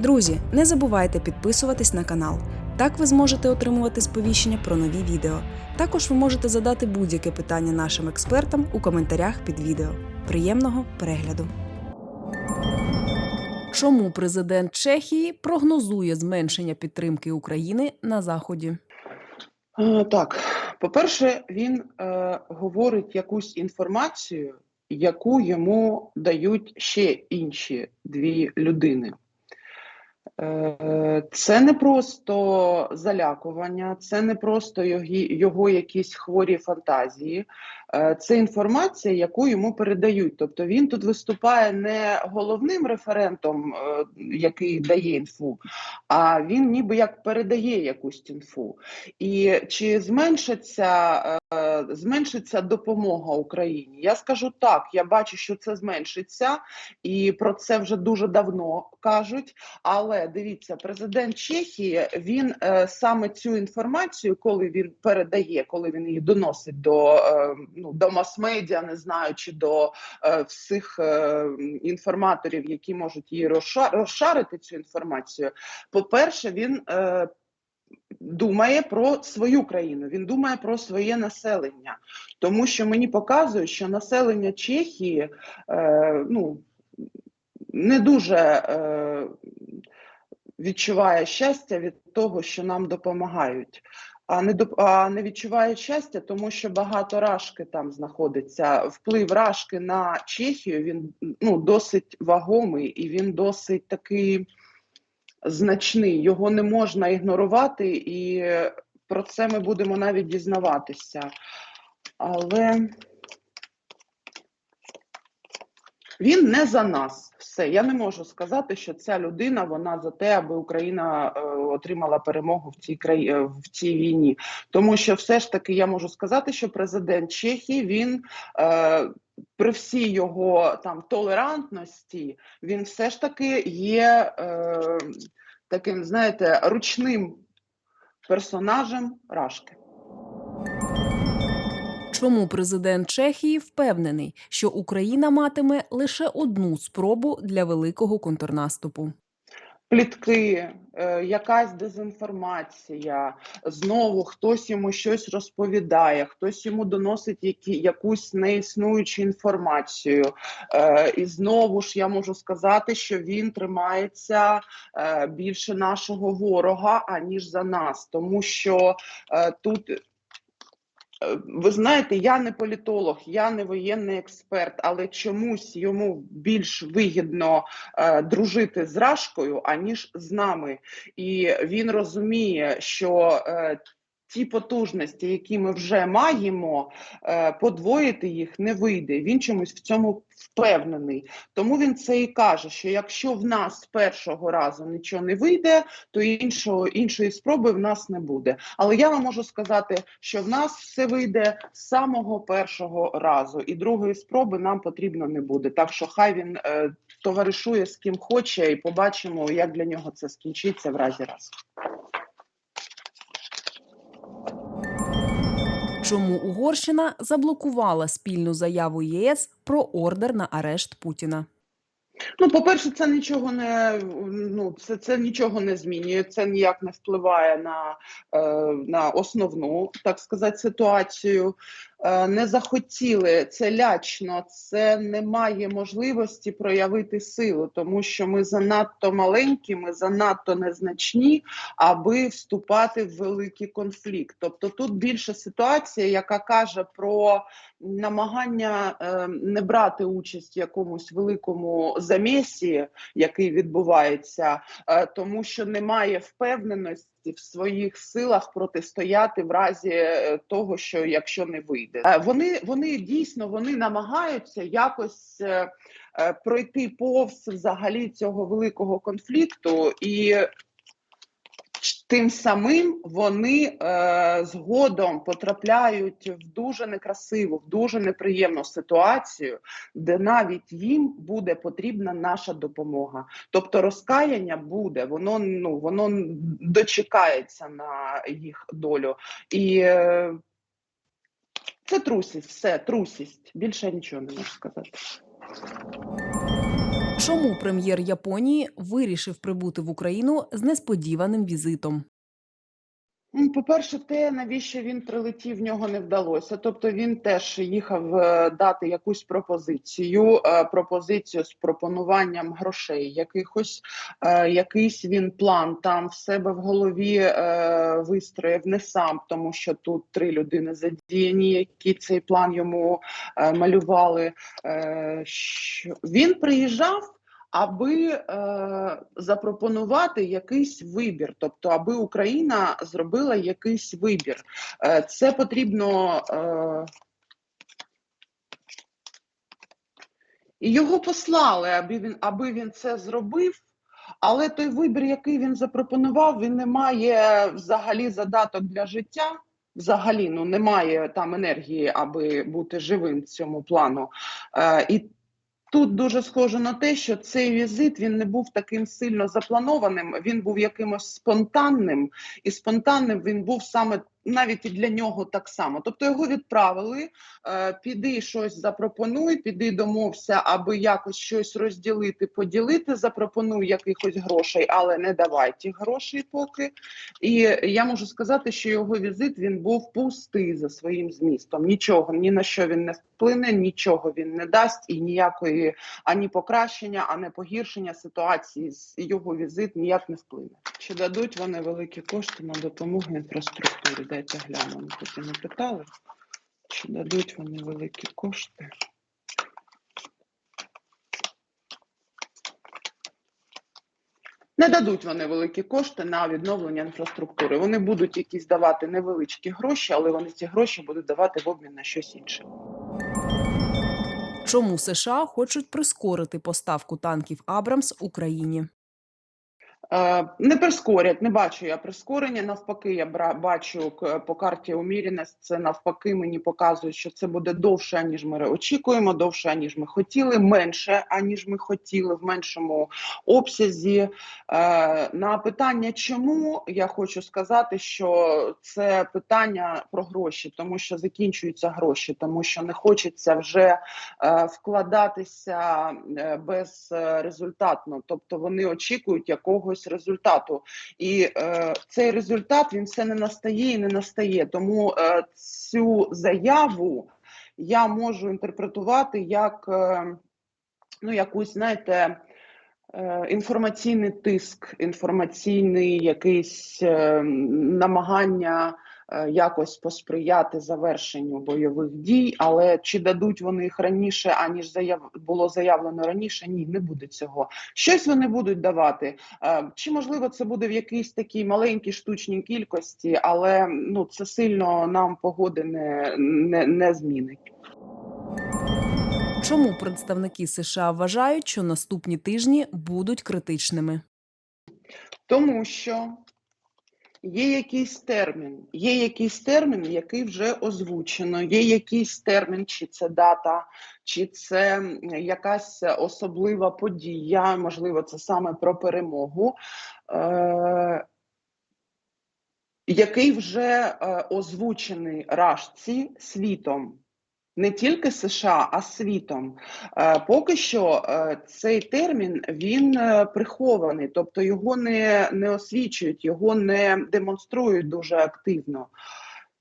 Друзі, не забувайте підписуватись на канал. Так ви зможете отримувати сповіщення про нові відео. Також ви можете задати будь-яке питання нашим експертам у коментарях під відео. Приємного перегляду! Чому президент Чехії прогнозує зменшення підтримки України на заході? Е, Так, по-перше, він е, говорить якусь інформацію, яку йому дають ще інші дві людини. Е, Це не просто залякування, це не просто його, якісь хворі фантазії, е, це інформація, яку йому передають. Тобто він тут виступає не головним референтом, е, який дає інфу, а він ніби як передає якусь інфу. І чи зменшиться, зменшиться допомога Україні? Я скажу так: я бачу, що це зменшиться, і про це вже дуже давно кажуть. Але дивіться, президент Чехії він е, саме цю інформацію, коли він передає, коли він її доносить до, е, ну, до мас-медіа, не знаю, чи до е, всіх е, інформаторів, які можуть її розша- розшарити цю інформацію. По-перше, він е, думає про свою країну, він думає про своє населення, тому що мені показує, що населення Чехії е, ну, не дуже е, відчуває щастя від того, що нам допомагають. А не а не відчуває щастя, тому що багато рашки там знаходиться. Вплив рашки на Чехію він ну досить вагомий і він досить такий значний. Його не можна ігнорувати, і про це ми будемо навіть дізнаватися. Але він не за нас. Все, я не можу сказати, що ця людина вона за те, аби Україна е, отримала перемогу в цій краї... е, в цій війні. Тому що все ж таки я можу сказати, що президент Чехії він е, при всій його там толерантності, він все ж таки є е, таким, знаєте, ручним персонажем Рашки. Чому президент Чехії впевнений, що Україна матиме лише одну спробу для великого контрнаступу? плітки, е, якась дезінформація, знову хтось йому щось розповідає, хтось йому доносить які, якусь неіснуючу інформацію. Е, і знову ж я можу сказати, що він тримається е, більше нашого ворога, аніж за нас, тому що тут. Ви знаєте, я не політолог, я не воєнний експерт, але чомусь йому більш вигідно е, дружити з Рашкою, аніж з нами. І він розуміє, що е, ті потужності, які ми вже маємо, е, подвоїти їх не вийде. Він чомусь в цьому впевнений. Тому він це і каже: що якщо в нас першого разу нічого не вийде, то іншого іншої спроби в нас не буде. Але я вам можу сказати, що в нас все вийде з самого першого разу, і другої спроби нам потрібно не буде. Так що хай він е, товаришує з ким хоче, і побачимо, як для нього це скінчиться в разі раз. Чому Угорщина заблокувала спільну заяву ЄС про ордер на арешт Путіна? Ну, по-перше, це нічого не ну це, це нічого не змінює. Це ніяк не впливає на, е, на основну, так сказати, ситуацію. Е, не захотіли це лячно, це не має можливості проявити силу, тому що ми занадто маленькі, ми занадто незначні, аби вступати в великий конфлікт. Тобто тут більше ситуація, яка каже про намагання е, не брати участь в якомусь великому замісі, який відбувається, е, тому що немає впевненості в своїх силах протистояти в разі е, того, що якщо не вийде, Е, вони вони дійсно вони намагаються якось. е, Пройти повз взагалі цього великого конфлікту, і тим самим вони е, згодом потрапляють в дуже некрасиву, в дуже неприємну ситуацію, де навіть їм буде потрібна наша допомога. Тобто розкаяння буде, воно ну воно дочекається на їх долю. І е, це трусість, все, трусість. Більше нічого не можу сказати. Чому прем'єр Японії вирішив прибути в Україну з несподіваним візитом? По-перше, те, навіщо він прилетів, в нього не вдалося. Тобто він теж їхав е, дати якусь пропозицію, е, пропозицію з пропонуванням грошей якихось, е, якийсь він план там в себе в голові вистроїв не сам, тому що тут три людини задіяні, які цей план йому малювали. Він приїжджав аби е, запропонувати якийсь вибір, тобто аби Україна зробила якийсь вибір. Е, це потрібно. Е, і його послали, аби він, аби він це зробив. Але той вибір, який він запропонував, він не має взагалі задаток для життя. Взагалі, ну немає там енергії, аби бути живим в цьому плану. Е, і Тут дуже схоже на те, що цей візит він не був таким сильно запланованим. Він був якимось спонтанним, і спонтанним він був саме навіть і для нього так само. Тобто його відправили, е, піди щось запропонуй, піди домовся, аби якось щось розділити, поділити. Запропонуй якихось грошей, але не давай ті грошей поки. І я можу сказати, що його візит він був пустий за своїм змістом. Нічого ні на що він не вплине, нічого він не дасть і ніякої ані покращення, ані погіршення ситуації з його візит ніяк не вплине. Чи дадуть вони великі кошти на допомогу інфраструктурі? Дайте глянемо. Тут не питали, чи дадуть вони великі кошти. Не дадуть вони великі кошти на відновлення інфраструктури. Вони будуть якісь давати невеличкі гроші, але вони ці гроші будуть давати в обмін на щось інше. Чому США хочуть прискорити поставку танків Абрамс Україні? Е, Не прискорять, не бачу я прискорення. Навпаки, я бачу по карті уміреність. Це навпаки мені показує, що це буде довше, аніж ми очікуємо, довше, аніж ми хотіли, менше, аніж ми хотіли, в меншому обсязі. Е, На питання, чому я хочу сказати, що це питання про гроші, тому що закінчуються гроші, тому що не хочеться вже е, вкладатися безрезультатно. Тобто вони очікують якогось результату. І е, цей результат він все не настає і не настає. Тому е, цю заяву я можу інтерпретувати як е, ну, якусь, знаєте. е, Інформаційний тиск, інформаційний якийсь е, намагання якось посприяти завершенню бойових дій, але чи дадуть вони їх раніше, аніж заяв було заявлено раніше? Ні, не буде цього. Щось вони будуть давати. Е, Чи можливо це буде в якійсь такій маленькій штучній кількості, але ну це сильно нам погоди не, не, не змінить. Чому представники США вважають, що наступні тижні будуть критичними? Тому що є якийсь термін, є якийсь термін, який вже озвучено, є якийсь термін, чи це дата, чи це якась особлива подія, можливо, це саме про перемогу. Е- який вже е, озвучений рашці світом, не тільки США, а світом. Е, поки що е, цей термін він е, прихований, тобто його не, не освічують, його не демонструють дуже активно.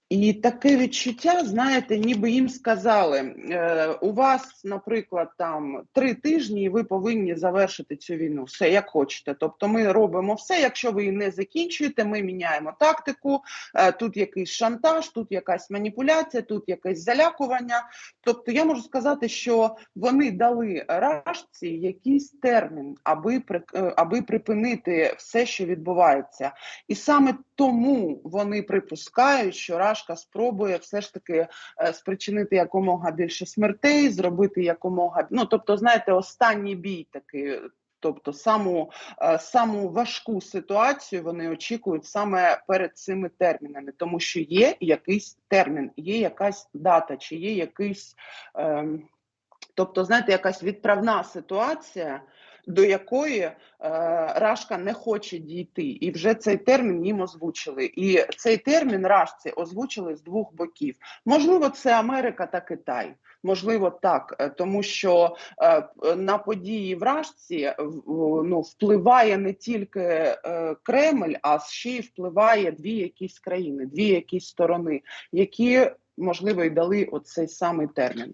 І таке відчуття, знаєте, ніби їм сказали: е, у вас, наприклад, там три тижні, і ви повинні завершити цю війну. Все як хочете. Тобто, ми робимо все. Якщо ви її не закінчуєте, ми міняємо тактику. Е, тут якийсь шантаж, тут якась маніпуляція, тут якесь залякування. Тобто, я можу сказати, що вони дали рашці якийсь термін, аби при- е, аби припинити все, що відбувається. І саме тому вони припускають, що Рашка спробує все ж таки е, спричинити якомога більше смертей, зробити якомога ну тобто, знаєте, останній бій такий. Тобто саму, е, саму важку ситуацію вони очікують саме перед цими термінами, тому що є якийсь термін, є якась дата, чи є якийсь, ем, тобто, знаєте, якась відправна ситуація, до якої е, Рашка не хоче дійти, і вже цей термін їм озвучили. І цей термін Рашці озвучили з двох боків. Можливо, це Америка та Китай. Можливо, так, е, тому що е, на події в Рашці в- ну, впливає не тільки е, Кремль, а ще й впливає дві якісь країни, дві якісь сторони, які можливо і дали оцей самий термін.